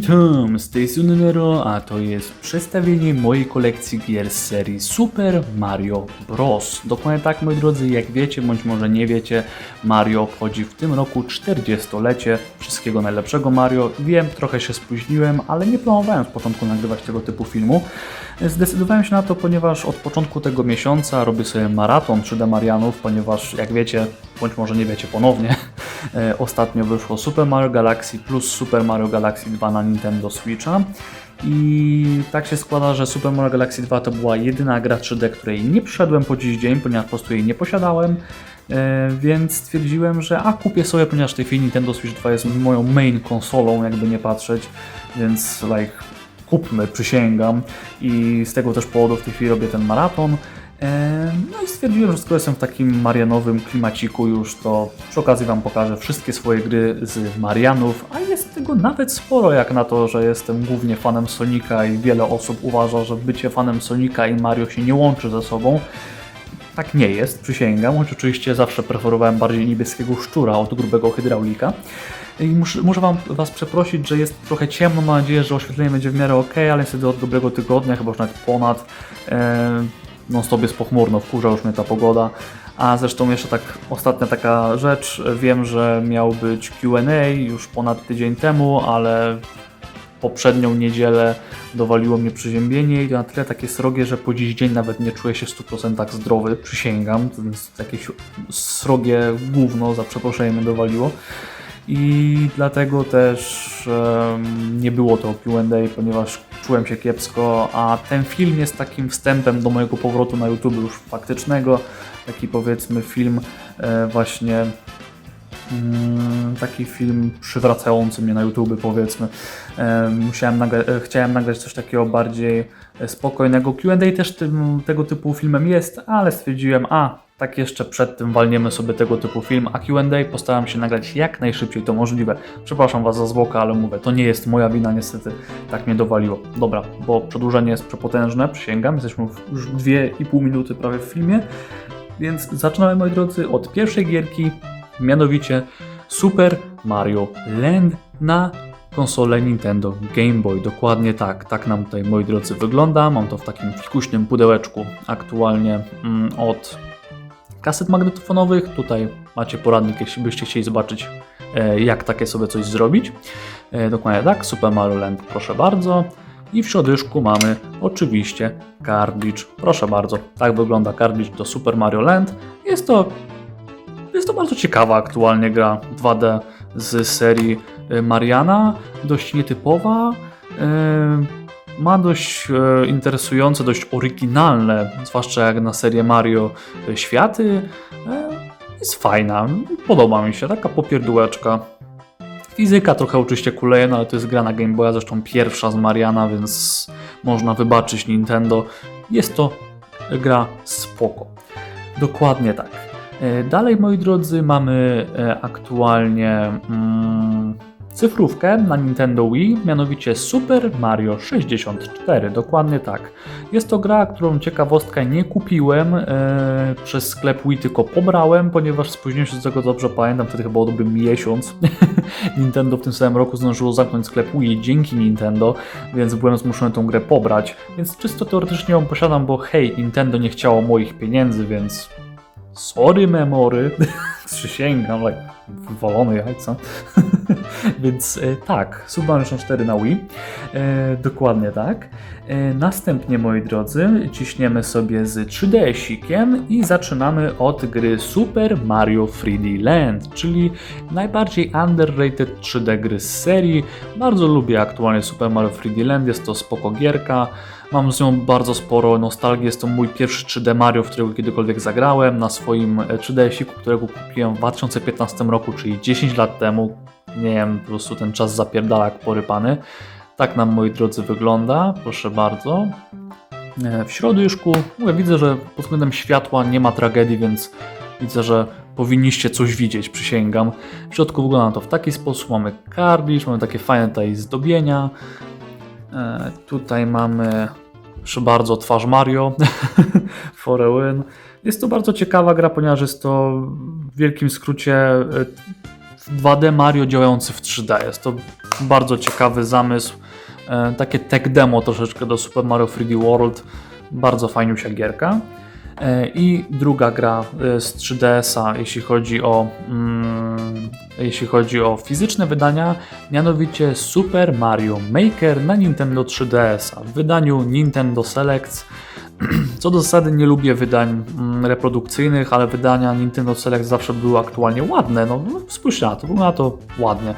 Witam, z tej strony Nero, a to jest przedstawienie mojej kolekcji gier z serii Super Mario Bros. Dokładnie tak, moi drodzy, jak wiecie, bądź może nie wiecie, Mario obchodzi w tym roku 40-lecie. Wszystkiego najlepszego Mario. Wiem, trochę się spóźniłem, ale nie planowałem z początku nagrywać tego typu filmu. Zdecydowałem się na to, ponieważ od początku tego miesiąca robię sobie maraton 3D Marianów, ponieważ jak wiecie, bądź może nie wiecie ponownie, e, ostatnio wyszło Super Mario Galaxy plus Super Mario Galaxy 2 na Nintendo Switcha. I tak się składa, że Super Mario Galaxy 2 to była jedyna gra 3D, której nie przyszedłem po dziś dzień, ponieważ po prostu jej nie posiadałem. E, więc stwierdziłem, że a kupię sobie, ponieważ w tej chwili Nintendo Switch 2 jest moją main konsolą, jakby nie patrzeć, więc like kupmy, przysięgam. I z tego też powodu w tej chwili robię ten maraton. No i stwierdziłem, że skoro jestem w takim Marianowym klimaciku już, to przy okazji Wam pokażę wszystkie swoje gry z Marianów, a jest tego nawet sporo jak na to, że jestem głównie fanem Sonika i wiele osób uważa, że bycie fanem Sonika i Mario się nie łączy ze sobą. Tak nie jest, przysięgam, choć oczywiście zawsze preferowałem bardziej niebieskiego szczura od grubego hydraulika. I muszę, muszę wam, Was przeprosić, że jest trochę ciemno, mam nadzieję, że oświetlenie będzie w miarę ok, ale niestety od dobrego tygodnia, chyba już nawet ponad, non stop jest pochmurno, wkurza już mnie ta pogoda. A zresztą jeszcze tak ostatnia taka rzecz, wiem, że miał być Q&A już ponad tydzień temu, ale poprzednią niedzielę dowaliło mnie przeziębienie i na tyle takie srogie, że po dziś dzień nawet nie czuję się w 100% zdrowy, przysięgam. To jest jakieś srogie gówno, za przeproszeniem dowaliło. I dlatego też nie było to Q&A, ponieważ czułem się kiepsko, a ten film jest takim wstępem do mojego powrotu na YouTube już faktycznego. Taki powiedzmy film e, właśnie Mm, taki film przywracający mnie na YouTube, powiedzmy. E, Musiałem nagra- e, chciałem nagrać coś takiego bardziej spokojnego. QA też tym, tego typu filmem jest, ale stwierdziłem, a tak jeszcze przed tym walniemy sobie tego typu film, a QA postaram się nagrać jak najszybciej to możliwe. Przepraszam Was za zwłokę, ale mówię, to nie jest moja wina, niestety tak mnie dowaliło. Dobra, bo przedłużenie jest przepotężne, przysięgam, jesteśmy już 2,5 minuty prawie w filmie, więc zaczynamy moi drodzy od pierwszej gierki, mianowicie Super Mario Land na konsolę Nintendo Game Boy. Dokładnie tak, tak nam tutaj moi drodzy wygląda. Mam to w takim fikuśnym pudełeczku aktualnie mm, od kaset magnetofonowych. Tutaj macie poradnik, jeśli byście chcieli zobaczyć e, jak takie sobie coś zrobić. E, dokładnie tak, Super Mario Land proszę bardzo. I w środku mamy oczywiście cartridge. Proszę bardzo, tak wygląda cartridge do Super Mario Land. Jest to jest to bardzo ciekawa aktualnie gra 2D z serii Mariana, dość nietypowa. e, Ma dość e, interesujące, dość oryginalne, zwłaszcza jak na serię Mario, e, światy. E, Jest fajna, podoba mi się, taka popierdółeczka. Fizyka trochę oczywiście kuleje, no ale to jest gra na Game Boya, zresztą pierwsza z Mariana, więc można wybaczyć Nintendo. Jest to gra spoko. Dokładnie tak. E, Dalej, moi drodzy, mamy e, aktualnie mm, cyfrówkę na Nintendo Wii, mianowicie Super Mario 64. Dokładnie tak. Jest to gra, którą ciekawostka nie kupiłem e, przez sklep Wii, tylko pobrałem, ponieważ spóźniłem się z tego dobrze pamiętam, wtedy chyba o dobry miesiąc. Nintendo w tym samym roku zdążyło zamknąć sklep Wii dzięki Nintendo, więc byłem zmuszony tą grę pobrać. Więc czysto teoretycznie ją posiadam, bo hej, Nintendo nie chciało moich pieniędzy, więc sorry memory, przysięgam, like, wywalone jajca. Więc e, tak, Super Mario 64 na Wii, e, dokładnie tak. E, następnie, moi drodzy, ciśniemy sobie z 3DS-ikiem i zaczynamy od gry Super Mario 3D Land, czyli najbardziej underrated 3D gry z serii. Bardzo lubię aktualnie Super Mario 3D Land, jest to spoko gierka. Mam z nią bardzo sporo nostalgii. Jest to mój pierwszy 3D Mario, w którego kiedykolwiek zagrałem na swoim e, 3DS-iku, którego kupiłem w 2015 roku, czyli 10 lat temu. Nie wiem, po prostu ten czas zapierdala jak porypany. Tak nam, moi drodzy, wygląda. Proszę bardzo. E, W środku, mówię, widzę, że pod względem światła nie ma tragedii, więc widzę, że powinniście coś widzieć, przysięgam. W środku wygląda to w taki sposób. Mamy kardisz, mamy takie fajne tutaj zdobienia. E, tutaj mamy proszę bardzo twarz Mario for. Jest to bardzo ciekawa gra, ponieważ jest to w wielkim skrócie e, 2D Mario działający w 3D. Jest to bardzo ciekawy zamysł. E, takie tech demo troszeczkę do Super Mario 3D World. Bardzo fajniusia gierka. E, I druga gra e, z 3DS-a, jeśli chodzi o mm, jeśli chodzi o fizyczne wydania, mianowicie Super Mario Maker na Nintendo 3DS-a w wydaniu Nintendo Selects. Co do zasady nie lubię wydań mm, reprodukcyjnych, ale wydania Nintendo Select zawsze były aktualnie ładne. No, no spójrz na to, wygląda to ładnie.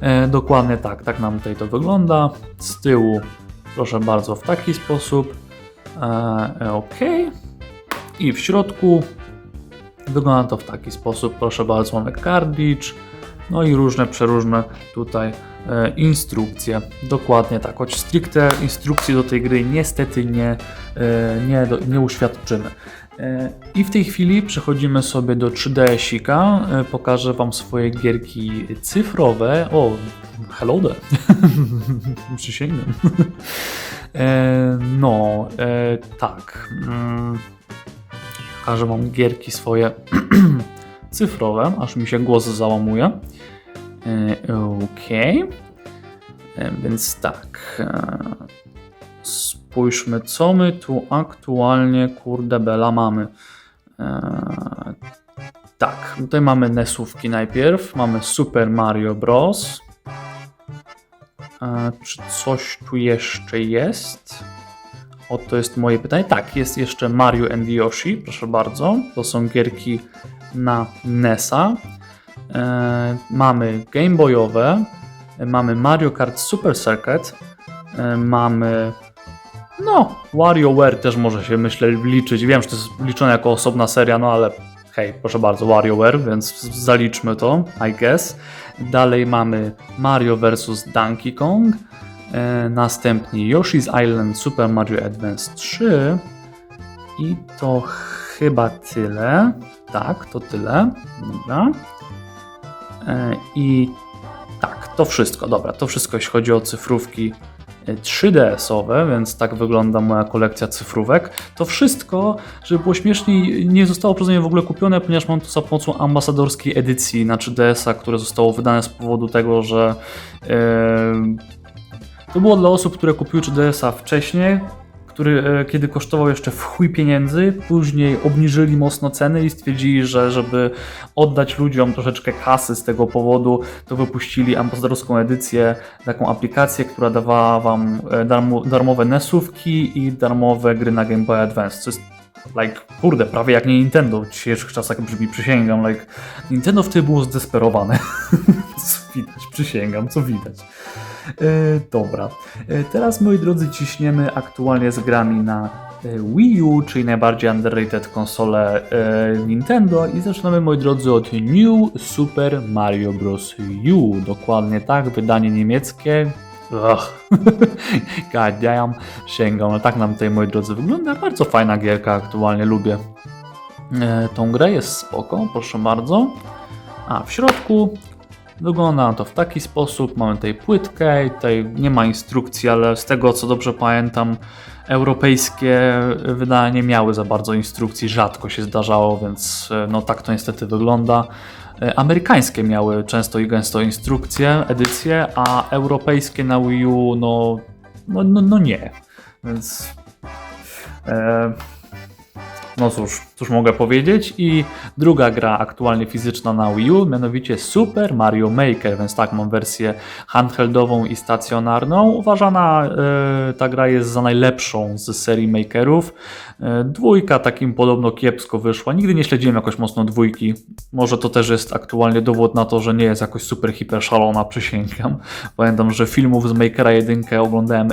E, dokładnie tak, tak nam tutaj to wygląda. Z tyłu, proszę bardzo, w taki sposób. E, e, ok. I w środku wygląda to w taki sposób. Proszę bardzo, mamy cartridge, no i różne, przeróżne tutaj e, instrukcje. Dokładnie tak, choć stricte instrukcji do tej gry niestety nie, e, nie, nie uświadczymy. E, I w tej chwili przechodzimy sobie do 3DS-ika. E, Pokażę Wam swoje gierki cyfrowe. O, hello there. Przysięgam. E, No, tak. Mm, Pokażę Wam gierki swoje cyfrowe, aż mi się głos załamuje. Okej. E, Więc tak. Spójrzmy, co my tu aktualnie, kurde bela, mamy. E, tak, tutaj mamy NESówki najpierw. Mamy Super Mario Bros. E, czy coś tu jeszcze jest? O, to jest moje pytanie. Tak, jest jeszcze Mario and Yoshi, proszę bardzo. To są gierki na NESa. E, mamy Game Boyowe, e, mamy Mario Kart Super Circuit, e, mamy no, WarioWare też może się myślę liczyć. Wiem, że to jest liczone jako osobna seria, no ale hej, proszę bardzo, WarioWare, więc zaliczmy to, I guess. Dalej mamy Mario vs Donkey Kong, e, następnie Yoshi's Island Super Mario Advance 3 i to chyba tyle. Tak, to tyle. Dobra. E, I tak, to wszystko. Dobra, to wszystko jeśli chodzi o cyfrówki 3DS-owe, więc tak wygląda moja kolekcja cyfrówek. To wszystko, żeby było śmieszniej, nie zostało przeze mnie w ogóle kupione, ponieważ mam to za pomocą ambasadorskiej edycji na 3DS-a, które zostało wydane z powodu tego, że e, to było dla osób, które kupiły 3DS-a wcześniej, który e, kiedy kosztował jeszcze w chuj pieniędzy, później obniżyli mocno ceny i stwierdzili, że żeby oddać ludziom troszeczkę kasy z tego powodu, to wypuścili ambasadorską edycję, taką aplikację, która dawała wam e, darmo, darmowe NESówki i darmowe gry na Game Boy Advance, co jest like, kurde, prawie jak nie Nintendo w dzisiejszych czasach brzmi, przysięgam, like, Nintendo wtedy było zdesperowane. co widać, przysięgam, co widać. E, dobra, e, teraz moi drodzy ciśniemy aktualnie z grami na e, Wii U, czyli najbardziej underrated konsole Nintendo i zaczynamy moi drodzy od New Super Mario Bros. U, dokładnie tak, wydanie niemieckie. Ugh. Sięgam, ale tak nam tutaj moi drodzy wygląda, bardzo fajna gierka aktualnie, lubię tą grę, jest spoko, proszę bardzo. A w środku Wygląda to w taki sposób. Mamy tutaj płytkę, tutaj nie ma instrukcji, ale z tego co dobrze pamiętam, europejskie wydania nie miały za bardzo instrukcji, rzadko się zdarzało, więc e, no tak to niestety wygląda. E, Amerykańskie miały często i gęsto instrukcje, edycje, a europejskie na Wii U no, no, no, no nie. Więc e, no cóż, cóż mogę powiedzieć. I druga gra aktualnie fizyczna na Wii U, mianowicie Super Mario Maker, więc tak, mam wersję handheldową i stacjonarną. Uważana e, ta gra jest za najlepszą z serii Makerów. E, dwójka takim podobno kiepsko wyszła. Nigdy nie śledziłem jakoś mocno dwójki. Może to też jest aktualnie dowód na to, że nie jest jakoś super hiper szalona, przysięgam. Pamiętam, że filmów z Makera 1 oglądałem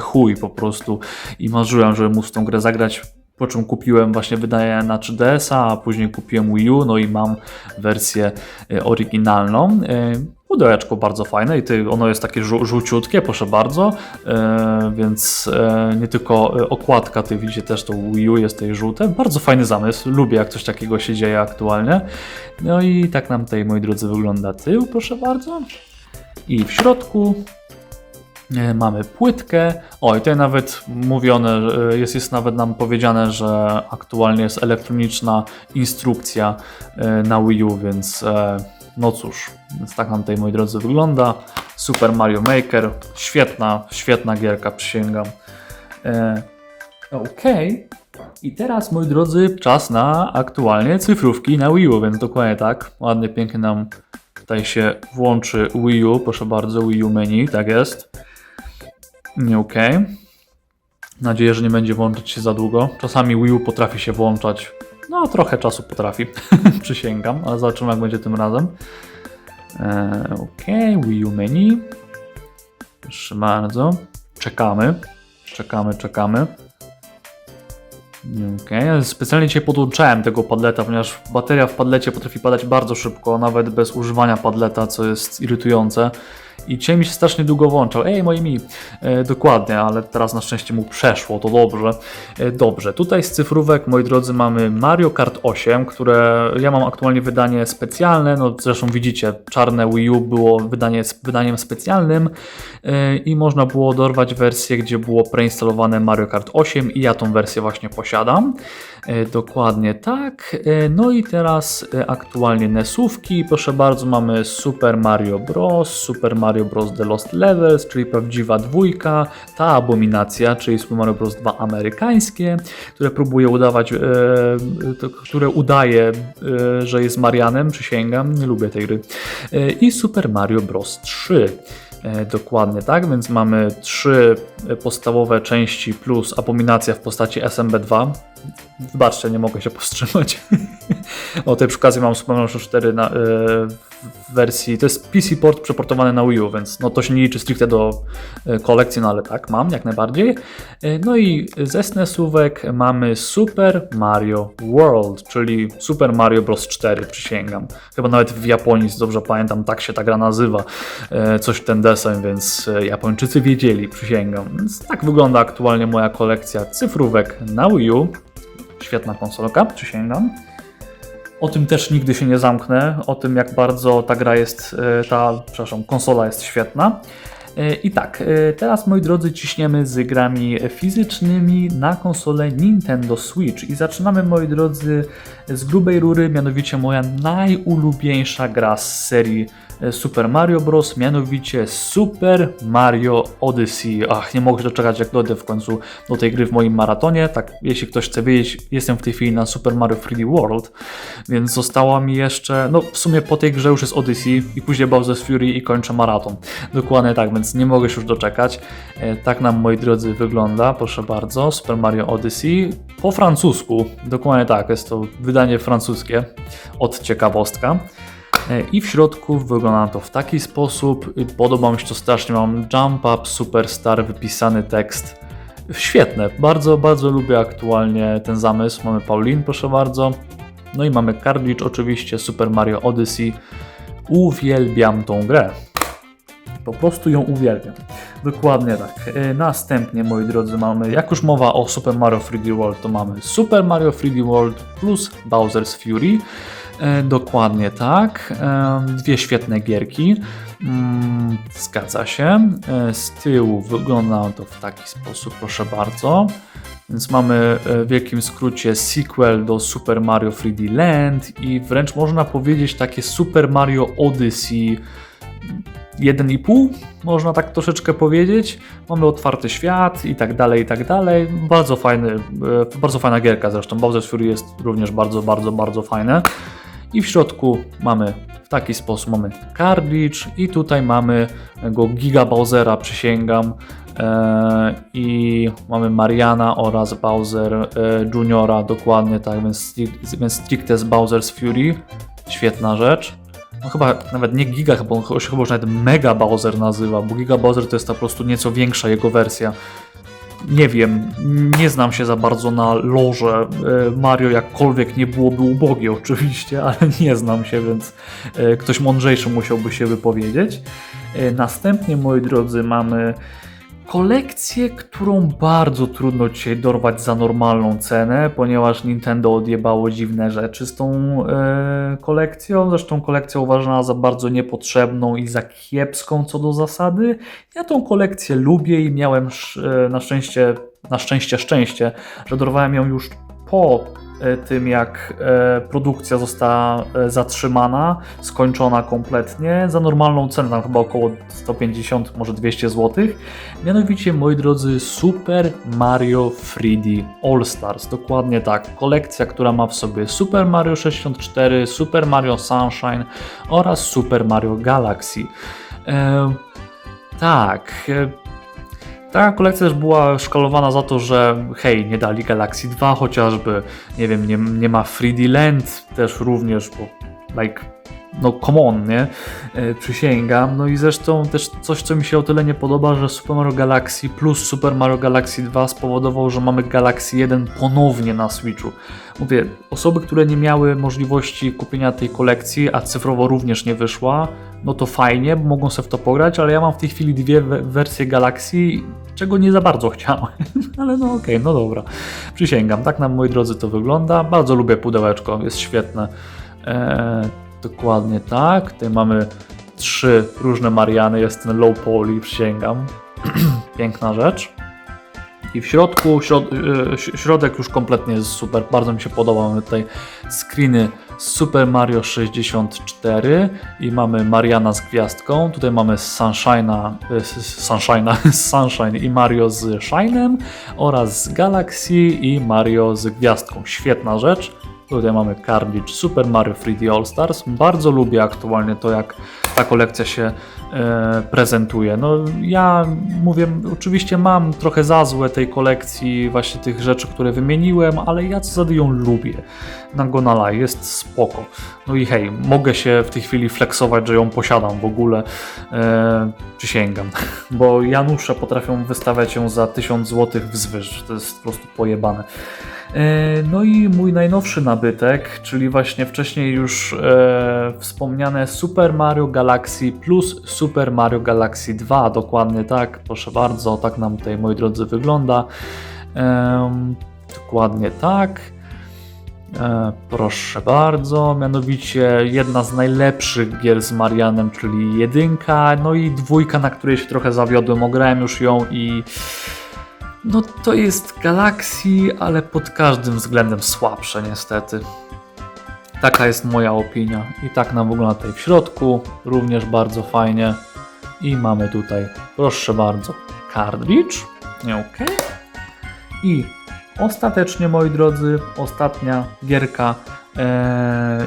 chuj po prostu i marzyłem, żeby móc w tą grę zagrać. Po czym kupiłem właśnie wydanie na 3DS-a, a później kupiłem Wii U, no i mam wersję e, oryginalną. E, Pudełeczko bardzo fajne i ono jest takie żół, żółciutkie, proszę bardzo, e, więc nie tylko okładka, ty widzicie też to Wii U jest tej żółte. Bardzo fajny zamysł, lubię jak coś takiego się dzieje aktualnie. No i tak nam tutaj, moi drodzy, wygląda tył, proszę bardzo. I w środku Mamy płytkę. O, i tutaj nawet mówione, e, jest, jest nawet nam powiedziane, że aktualnie jest elektroniczna instrukcja e, na Wii U, więc e, no cóż, więc tak nam tutaj, moi drodzy, wygląda. Super Mario Maker. Świetna, świetna gierka, przysięgam. E, Okej. I teraz, moi drodzy, czas na aktualnie cyfrówki na Wii U, więc dokładnie tak. Ładnie, pięknie nam tutaj się włączy Wii U. Proszę bardzo, Wii U menu, tak jest. Okej. Mam nadzieję, że nie będzie włączać się za długo. Czasami Wii U potrafi się włączać. No, trochę czasu potrafi, przysięgam, ale zobaczymy, jak będzie tym razem. E, Wii U menu. Proszę bardzo. Czekamy. Czekamy, czekamy. Ja specjalnie dzisiaj podłączałem tego padleta, ponieważ bateria w padlecie potrafi padać bardzo szybko, nawet bez używania padleta, co jest irytujące. I dzisiaj mi się strasznie długo włączał. Ej, moi mi, e, dokładnie, ale teraz na szczęście mu przeszło, to dobrze. E, dobrze, tutaj z cyfrówek, moi drodzy, mamy Mario Kart 8, które ja mam aktualnie wydanie specjalne, no zresztą widzicie, czarne Wii U było wydanie, wydaniem specjalnym e, i można było dorwać wersję, gdzie było preinstalowane Mario Kart 8 i ja tą wersję właśnie posiadam. E, Dokładnie tak. E, No i teraz e, aktualnie NESówki. Proszę bardzo, mamy Super Mario Bros., Super Mario Bros. The Lost Levels, czyli prawdziwa dwójka, ta abominacja, czyli Super Mario Bros. 2 amerykańskie, które próbuje udawać, e, to, które udaje, e, że jest Marianem, przysięgam, nie lubię tej gry. E, I Super Mario Bros. 3. E, Dokładnie tak, więc mamy trzy podstawowe części plus abominacja w postaci SMB2. Wybaczcie, nie mogę się powstrzymać. o tej przy okazji mam Super Mario 4 na, e, w wersji, to jest PC port przeportowany na Wii U, więc no to się nie liczy stricte do e, kolekcji, no ale tak, mam jak najbardziej. E, no i ze SNESówek mamy Super Mario World, czyli Super Mario Bros. 4, przysięgam. Chyba nawet w Japonii, dobrze pamiętam, tak się ta gra nazywa, coś ten deseń, więc Japończycy wiedzieli, przysięgam. Więc tak wygląda aktualnie moja kolekcja cyfrówek na Wii U. Świetna konsolka, przysięgam. O tym też nigdy się nie zamknę, o tym jak bardzo ta gra jest, e, ta, przepraszam, konsola jest świetna. E, I tak, e, teraz moi drodzy ciśniemy z grami fizycznymi na konsolę Nintendo Switch i zaczynamy moi drodzy z grubej rury, mianowicie moja najulubieńsza gra z serii e, Super Mario Bros. Mianowicie Super Mario Odyssey. Ach, nie mogę doczekać, jak dojdę w końcu do tej gry w moim maratonie. Tak, jeśli ktoś chce wiedzieć, jestem w tej chwili na Super Mario 3D World, więc została mi jeszcze, no w sumie po tej grze już jest Odyssey i później Bowser's Fury i kończę maraton. Dokładnie tak, więc nie mogę się już doczekać. E, Tak nam, moi drodzy, wygląda, proszę bardzo, Super Mario Odyssey po francusku. Dokładnie tak, jest to wydanie francuskie od ciekawostka. E, I w środku wygląda to w taki sposób. Podoba mi się to strasznie. Mam Jump Up Superstar, wypisany tekst. Świetne, bardzo, bardzo lubię aktualnie ten zamysł. Mamy Pauline, proszę bardzo. No i mamy Cartridge, oczywiście Super Mario Odyssey. Uwielbiam tą grę. Po prostu ją uwielbiam. Dokładnie tak. E, Następnie, moi drodzy, mamy, jak już mowa o Super Mario 3D World, to mamy Super Mario 3D World plus Bowser's Fury. E, Dokładnie tak. E, Dwie świetne gierki. Mm, Zgadza się. Z tyłu wygląda to w taki sposób, proszę bardzo. Więc mamy w wielkim skrócie sequel do Super Mario 3D Land i wręcz można powiedzieć takie Super Mario Odyssey 1,5, można tak troszeczkę powiedzieć. Mamy otwarty świat i tak dalej, i tak dalej. Bardzo fajny, e, bardzo fajna gierka zresztą. Bowser's Fury jest również bardzo, bardzo, bardzo fajne. I w środku mamy w taki sposób mamy cartridge i tutaj mamy go Giga Bowsera, przysięgam. E, I mamy Mariana oraz Bowser e, Juniora, dokładnie tak, więc, więc stricte z Bowser's Fury. Świetna rzecz. No chyba nawet nie Giga, chyba on się chyba nawet Mega Bowser nazywa, bo Giga Bowser to jest po prostu nieco większa jego wersja. Nie wiem, nie znam się za bardzo na lorze e, Mario, jakkolwiek nie byłoby ubogie oczywiście, ale nie znam się, więc e, ktoś mądrzejszy musiałby się wypowiedzieć. E, Następnie, moi drodzy, mamy kolekcję, którą bardzo trudno dzisiaj dorwać za normalną cenę, ponieważ Nintendo odjebało dziwne rzeczy z tą e, kolekcją. Zresztą kolekcja uważana za bardzo niepotrzebną i za kiepską co do zasady. Ja tą kolekcję lubię i miałem e, na szczęście, na szczęście szczęście, że dorwałem ją już po tym, jak e, produkcja została e, zatrzymana, skończona kompletnie, za normalną cenę, tam chyba około 150, może 200 zł. Mianowicie, moi drodzy, Super Mario 3D All Stars. Dokładnie tak. Kolekcja, która ma w sobie Super Mario 64, Super Mario Sunshine oraz Super Mario Galaxy. E, tak. Ta kolekcja też była szkalowana za to, że hej, nie dali Galaxy 2 chociażby, nie wiem, nie, nie ma 3D Land też również, bo like, no come on, nie? E, przysięgam. No i zresztą też coś, co mi się o tyle nie podoba, że Super Mario Galaxy plus Super Mario Galaxy 2 spowodował, że mamy Galaxy 1 ponownie na Switchu. Mówię, osoby, które nie miały możliwości kupienia tej kolekcji, a cyfrowo również nie wyszła, no to fajnie, bo mogą sobie w to pograć, ale ja mam w tej chwili dwie we- wersje Galaxy, czego nie za bardzo chciałem. ale no okej, no dobra. Przysięgam, tak nam, moi drodzy, to wygląda. Bardzo lubię pudełeczko, jest świetne. Eee, dokładnie tak. Tutaj mamy trzy różne Mariany, jest ten low poly, przysięgam. Piękna rzecz. I w środku, środ, ś- środek już kompletnie jest super, bardzo mi się podoba. Mamy tutaj screeny Super Mario 64 i mamy Mariana z gwiazdką. Tutaj mamy Sunshine'a, s- Sunshine'a, Sunshine i Mario z Shine'em oraz z Galaxy i Mario z gwiazdką. Świetna rzecz. Tutaj mamy Carnage Super Mario 3D All Stars. Bardzo lubię aktualnie to, jak ta kolekcja się e, prezentuje. No ja mówię, oczywiście mam trochę za złe tej kolekcji właśnie tych rzeczy, które wymieniłem, ale ja co zasady ją lubię. Na Gonala jest spoko. No i hej, mogę się w tej chwili flexować, że ją posiadam w ogóle. E, przysięgam. Bo Janusze potrafią wystawiać ją za 1000 zł wzwyż. To jest po prostu pojebane. E, No i mój najnowszy nabytek, czyli właśnie wcześniej już e, wspomniane Super Mario Galaxy plus Super Mario Galaxy 2, dokładnie tak, proszę bardzo, tak nam tutaj moi drodzy wygląda. Em, dokładnie tak. E, proszę bardzo, mianowicie jedna z najlepszych gier z Marianem, czyli jedynka, no i dwójka, na której się trochę zawiodłem, ograłem już ją i no to jest Galaxy, ale pod każdym względem słabsze niestety. Taka jest moja opinia. I tak nam wygląda tutaj w środku, również bardzo fajnie. I mamy tutaj, proszę bardzo, cartridge. Ok. I ostatecznie, moi drodzy, ostatnia gierka,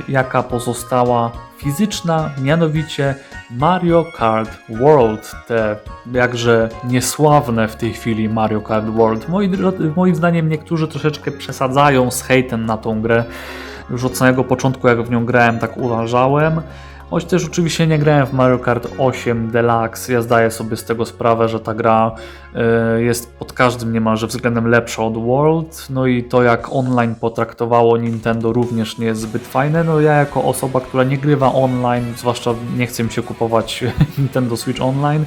jaka pozostała fizyczna, mianowicie Mario Kart World. Te jakże niesławne w tej chwili Mario Kart World. Moi, moim zdaniem niektórzy troszeczkę przesadzają z hejtem na tą grę. Już od samego początku, jak w nią grałem, tak uważałem. Choć też oczywiście nie grałem w Mario Kart 8 Deluxe, ja zdaję sobie z tego sprawę, że ta gra e, jest pod każdym niemalże względem lepsza od World, no i to jak online potraktowało Nintendo również nie jest zbyt fajne, no ja jako osoba, która nie grywa online, zwłaszcza nie chcę mi się kupować Nintendo Switch Online,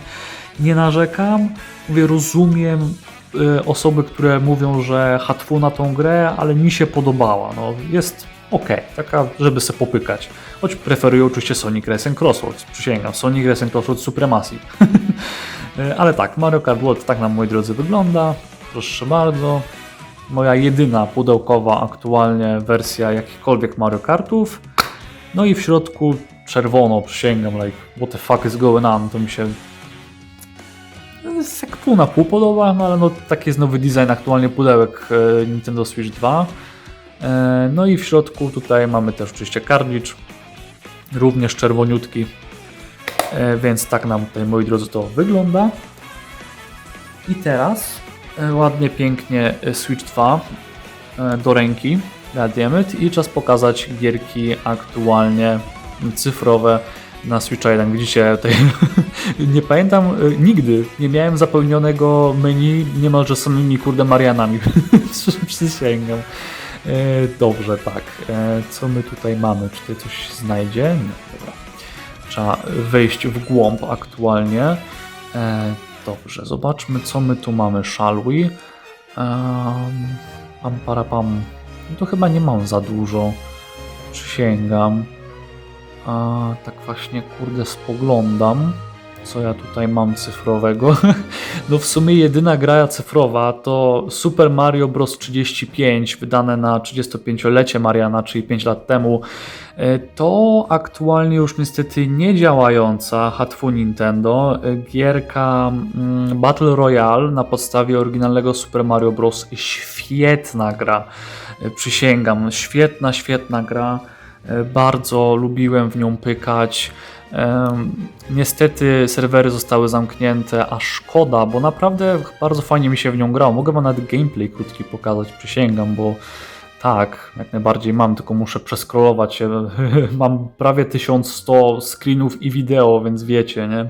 nie narzekam, mówię, rozumiem e, osoby, które mówią, że hatfu na tą grę, ale mi się podobała, no jest ok, taka, żeby se popykać. Choć preferuję oczywiście Sonic Racing Crosswords, przysięgam, Sonic Racing Crosswords Supremacy. E, Ale tak, Mario Kart World tak nam, moi drodzy, wygląda. Proszę bardzo. Moja jedyna pudełkowa aktualnie wersja jakichkolwiek Mario Kartów. No i w środku czerwono, przysięgam, like, what the fuck is going on, to mi się jest pół na pół podoba, no ale no taki jest nowy design aktualnie pudełek e, Nintendo Switch 2. E, No i w środku tutaj mamy też oczywiście cartridge, również czerwoniutki, E, więc tak nam tutaj, moi drodzy, to wygląda. I teraz e, ładnie, pięknie Switch 2 e, do ręki, goddammit, i czas pokazać gierki aktualnie cyfrowe na Switch 1. Widzicie, tutaj nie pamiętam nigdy, nie miałem zapełnionego menu niemalże samymi kurde Marianami. Przysięgam. E, Dobrze, tak. E, Co my tutaj mamy? Czy tutaj coś znajdzie? Nie, dobra. Trzeba wejść w głąb aktualnie. E, Dobrze, zobaczmy co my tu mamy. Shall we? Pam, para, pam. No to chyba nie mam za dużo. Przysięgam. A, tak właśnie, kurde, spoglądam. Co ja tutaj mam cyfrowego? No w sumie jedyna gra cyfrowa to Super Mario Bros. 35, wydane na 35-lecie Mariana, czyli 5 lat temu. E, To aktualnie już niestety nie działająca hatfu Nintendo e, gierka mm, Battle Royale na podstawie oryginalnego Super Mario Bros. Świetna gra, E, przysięgam, świetna, świetna gra. Bardzo lubiłem w nią pykać. Niestety serwery zostały zamknięte, a szkoda, bo naprawdę bardzo fajnie mi się w nią grało. Mogę wam nawet gameplay krótki pokazać, przysięgam, bo tak, jak najbardziej mam, tylko muszę przeskrolować się. mam prawie 1100 screenów i wideo, więc wiecie, nie?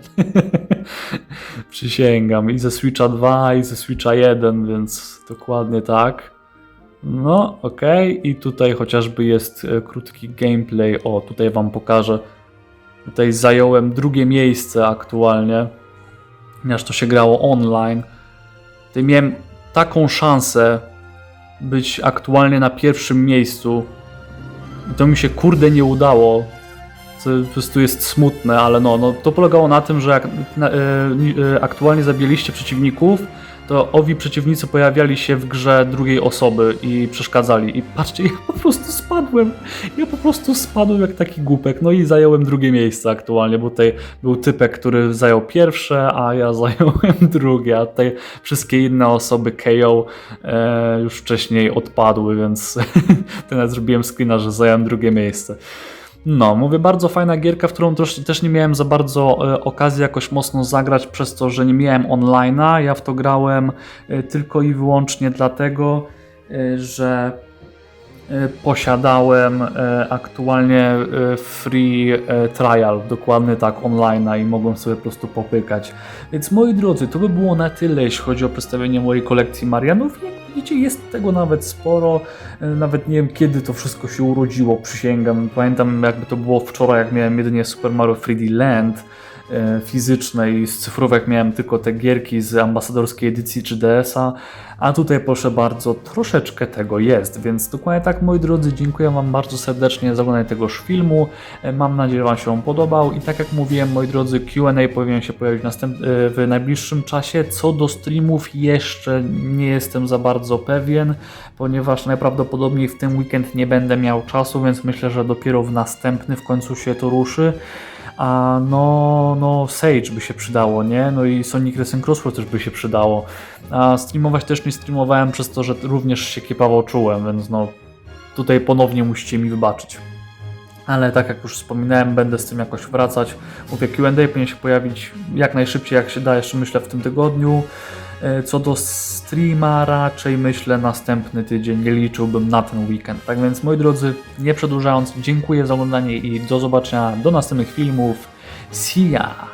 przysięgam. I ze Switcha 2, i ze Switcha 1, więc dokładnie tak. No, okej, i tutaj chociażby jest e, krótki gameplay. O, tutaj wam pokażę. Tutaj zająłem drugie miejsce aktualnie, ponieważ to się grało online. Tutaj miałem taką szansę być aktualnie na pierwszym miejscu i to mi się kurde nie udało. Co po prostu jest smutne, ale no, no to polegało na tym, że jak na, e, e, aktualnie zabiliście przeciwników, to owi przeciwnicy pojawiali się w grze drugiej osoby i przeszkadzali. I patrzcie, ja po prostu spadłem. Ja po prostu spadłem jak taki głupek. No i zająłem drugie miejsce aktualnie, bo tutaj był typek, który zajął pierwsze, a ja zająłem drugie, a tutaj wszystkie inne osoby KO e, już wcześniej odpadły, więc teraz zrobiłem screena, że zająłem drugie miejsce. No, mówię, bardzo fajna gierka, w którą też, też nie miałem za bardzo e, okazji jakoś mocno zagrać, przez to, że nie miałem online'a. Ja w to grałem e, tylko i wyłącznie dlatego, e, że posiadałem e, aktualnie e, free e, trial, dokładnie tak, online'a i mogłem sobie po prostu popykać. Więc moi drodzy, to by było na tyle, jeśli chodzi o przedstawienie mojej kolekcji Marianów. Jak widzicie, jest tego nawet sporo. E, Nawet nie wiem, kiedy to wszystko się urodziło, przysięgam. Pamiętam, jakby to było wczoraj, jak miałem jedynie Super Mario 3D Land e, fizyczne i z cyfrówek. Miałem tylko te gierki z ambasadorskiej edycji 3DS-a, a tutaj proszę bardzo, troszeczkę tego jest, więc dokładnie tak moi drodzy, dziękuję Wam bardzo serdecznie za oglądanie tegoż filmu, E, mam nadzieję, że Wam się on podobał. I tak jak mówiłem moi drodzy, Q&A powinien się pojawić e, w najbliższym czasie, co do streamów jeszcze nie jestem za bardzo pewien, ponieważ najprawdopodobniej w ten weekend nie będę miał czasu, więc myślę, że dopiero w następny w końcu się to ruszy. A no, no Sage by się przydało, nie? No i Sonic Racing Crossroads też by się przydało. A streamować też nie streamowałem przez to, że również się kiepawo czułem, więc no tutaj ponownie musicie mi wybaczyć. Ale tak jak już wspominałem, będę z tym jakoś wracać. Mówię, Q&A powinien się pojawić jak najszybciej, jak się da, jeszcze myślę w tym tygodniu. E, Co do streama, raczej myślę następny tydzień, nie liczyłbym na ten weekend. Tak więc, moi drodzy, nie przedłużając, dziękuję za oglądanie i do zobaczenia do następnych filmów. See ya!